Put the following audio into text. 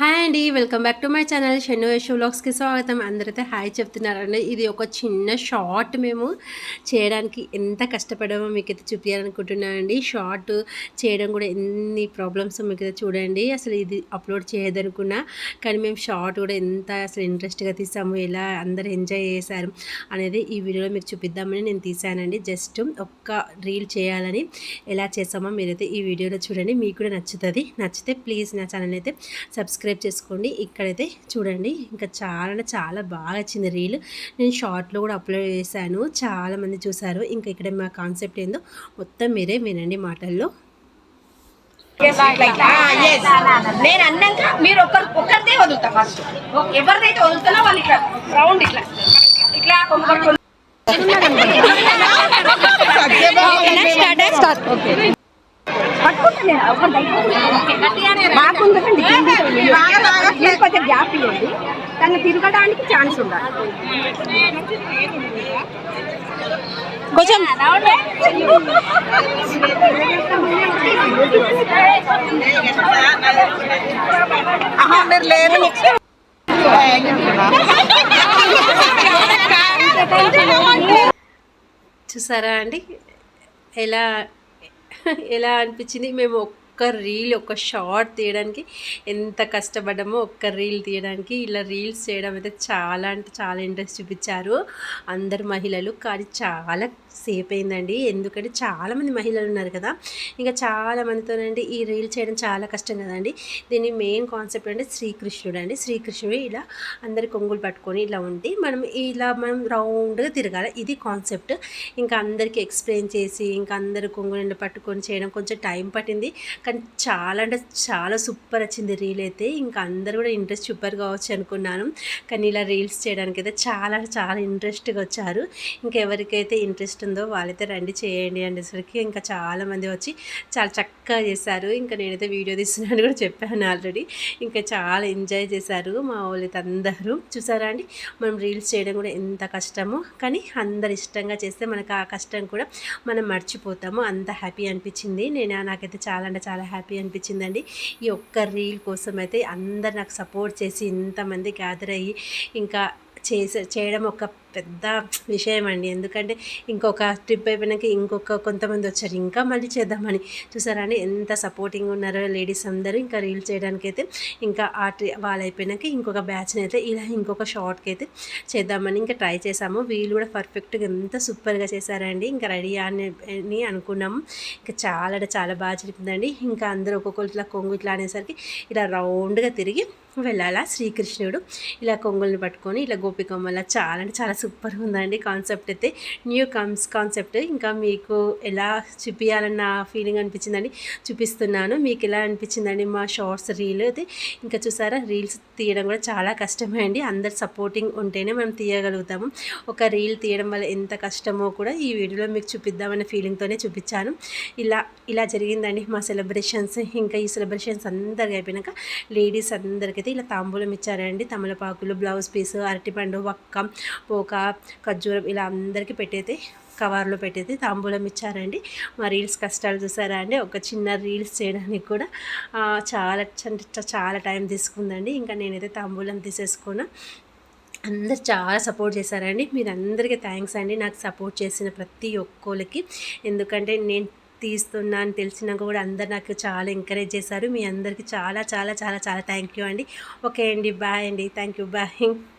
Hi అండి welcome back to my channel Shennu Yashu వ్లాగ్స్కి స్వాగతం. అందరైతే హాయ్ చెప్తున్నారండి. ఇది ఒక చిన్న షార్ట్ మేము చేయడానికి ఎంత కష్టపడామో మీకైతే చూపించాలనుకుంటున్నానండి షార్ట్ చేయడం కూడా ఎన్ని ప్రాబ్లమ్స్ మీకైతే చూడండి. అసలు ఇది అప్లోడ్ చేయదనుకున్నా కానీ మేము షార్ట్ కూడా ఎంత అసలు ఇంట్రెస్ట్గా తీసాము ఎలా అందరు ఎంజాయ్ చేశారు అనేది ఈ వీడియోలో మీకు చూపిద్దామని నేను తీసానండి. జస్ట్ ఒక్క రీల్ చేయాలని ఎలా చేసామో మీరైతే ఈ వీడియోలో చూడండి. మీకు కూడా నచ్చుతుంది. నచ్చితే ప్లీజ్ నా ఛానల్ అయితే సబ్స్క్రైబ్ సబ్స్క్రైబ్ చేసుకోండి ఇక్కడైతే చూడండి ఇంకా చాలా చాలా బాగా వచ్చింది రీల్ నేను షార్ట్లో కూడా అప్లోడ్ చేశాను చాలామంది చూసారు ఇంకా ఇక్కడ మా కాన్సెప్ట్ ఏందో మొత్తం మీరే వినండి మాటల్లో నేను అన్నాక మీరు ఒకరు ఒకరిదే వదులుతా ఫస్ట్ ఎవరిదైతే వదులుతానో వాళ్ళు ఇట్లా రౌండ్ ఇట్లా ఇట్లా కొంచెం కొంచెం గ్యాప్ ఇవ్వండి. తను తిరగడానికి ఛాన్స్ ఉండాలి. కొంచెం మీరు లేదు చూసారా అండి? ఎలా ఎలా అనిపించింది? మేము ఒక్క రీల్ ఒక షార్ట్ తీయడానికి ఎంత కష్టపడ్డామో ఒక్క రీల్ తీయడానికి ఇలా రీల్స్ చేయడం అయితే చాలా అంటే చాలా ఇంట్రెస్ట్ చూపించారు. అందరు మహిళలు కానీ చాలా సేఫ్ అయిందండి ఎందుకంటే చాలామంది మహిళలు ఉన్నారు కదా. ఇంకా చాలామందితోనండి ఈ రీల్ చేయడం చాలా కష్టం కదండి. దీని మెయిన్ కాన్సెప్ట్ అంటే శ్రీకృష్ణుడు అండి. శ్రీకృష్ణుడు ఇలా అందరి కొంగులు పట్టుకొని ఇలా ఉండి మనం ఇలా మనం రౌండ్గా తిరగాలి. ఇది కాన్సెప్ట్. ఇంకా అందరికీ ఎక్స్ప్లెయిన్ చేసి ఇంకా అందరు కొంగులు పట్టుకొని చేయడం కొంచెం టైం పట్టింది. కానీ చాలా అంటే చాలా సూపర్ వచ్చింది రీల్ అయితే. ఇంకా అందరు కూడా ఇంట్రెస్ట్ సూపర్ కావచ్చు అనుకున్నాను. కానీ ఇలా రీల్స్ చేయడానికి అయితే చాలా చాలా ఇంట్రెస్ట్గా వచ్చారు. ఇంకా ఎవరికైతే ఇంట్రెస్ట్ ఉందో వాళ్ళైతే రండి చేయండి అనేసరికి ఇంకా చాలామంది వచ్చి చాలా చక్కగా చేశారు. ఇంకా నేనైతే వీడియో తీస్తున్నాను కూడా చెప్పాను ఆల్రెడీ. ఇంకా చాలా ఎంజాయ్ చేశారు మా వాళ్ళైతే అందరూ చూసారా అండి? మనం రీల్స్ చేయడం కూడా ఎంత కష్టమో. కానీ అందరు ఇష్టంగా చేస్తే మనకు ఆ కష్టం కూడా మనం మర్చిపోతాము. అంత హ్యాపీ అనిపించింది. నేను నాకైతే చాలా అంటే చాలా హ్యాపీ అనిపించిందండి. ఈ ఒక్క రీల్ కోసం అయితే అందరు నాకు సపోర్ట్ చేసి ఇంతమంది గ్యాదర్ అయ్యి ఇంకా చేసే చేయడం ఒక పెద్ద విషయం అండి ఎందుకంటే ఇంకొక ట్రిప్ అయిపోయినాక ఇంకొక కొంతమంది వచ్చారు ఇంకా మళ్ళీ చేద్దామని. చూసారా అండి ఎంత సపోర్టింగ్ ఉన్నారో లేడీస్ అందరూ ఇంకా రీల్ చేయడానికి అయితే ఇంకా ఆ ట్రి వాళ్ళు అయిపోయినాక ఇంకొక బ్యాచ్ని అయితే ఇలా ఇంకొక షార్ట్కి అయితే చేద్దామని ఇంకా ట్రై చేసాము. వీళ్ళు కూడా పర్ఫెక్ట్గా ఎంత సూపర్గా చేశారండి. ఇంకా రెడీ అని అనుకున్నాము. ఇంకా చాలా చాలా బాగా జరిపిందండి ఇంకా అందరూ ఒక్కొక్కరు ఇట్లా కొంగు ఇట్లా అనేసరికి ఇలా రౌండ్గా తిరిగి వెళ్ళాలా శ్రీకృష్ణుడు. ఇలా కొంగుల్ని పట్టుకొని ఇలా గోపికొమ్మల చాలా అంటే చాలా సూపర్ ఉందండి కాన్సెప్ట్ అయితే. న్యూ కమ్స్ కాన్సెప్ట్ ఇంకా మీకు ఎలా చూపించాలన్న ఫీలింగ్ అనిపించిందండి? చూపిస్తున్నాను. మీకు ఎలా అనిపించిందండి మా షార్ట్స్ రీల్ అయితే? ఇంకా చూసారా? రీల్స్ తీయడం కూడా చాలా కష్టమే అండి. అందరు సపోర్టింగ్ ఉంటేనే మనం తీయగలుగుతాము. ఒక రీల్ తీయడం వల్ల ఎంత కష్టమో కూడా ఈ వీడియోలో మీకు చూపిద్దామనే ఫీలింగ్తోనే చూపించాను. ఇలా ఇలా జరిగిందండి మా సెలబ్రేషన్స్ ఇంకా ఈ సెలబ్రేషన్స్ అందరికి అయిపోయినాక లేడీస్ అందరికైతే ఇలా తాంబూలం ఇచ్చారండి. తమలపాకులు బ్లౌజ్ పీస్ అరటిపండు వక్క పోక ఖర్జూరం ఇలా అందరికీ పెట్టేది కవర్లో పెట్టేది తాంబూలం ఇచ్చారండి. మా రీల్స్ కష్టాలు చూసారా అండి? ఒక చిన్న రీల్స్ చేయడానికి కూడా చాలా చాలా టైం తీసుకుందండి. ఇంకా నేనైతే తాంబూలం తీసేసుకున్నా. అందరు చాలా సపోర్ట్ చేశారండి. మీరు అందరికీ థ్యాంక్స్ అండి. నాకు సపోర్ట్ చేసిన ప్రతి ఒక్కరికి ఎందుకంటే నేను తీస్తున్నా అని తెలిసినాక కూడా అందరు నాకు చాలా ఎంకరేజ్ చేశారు. మీ అందరికీ చాలా చాలా చాలా చాలా థ్యాంక్ యూ అండి. ఓకే అండి బాయ్ అండి. Thank you bye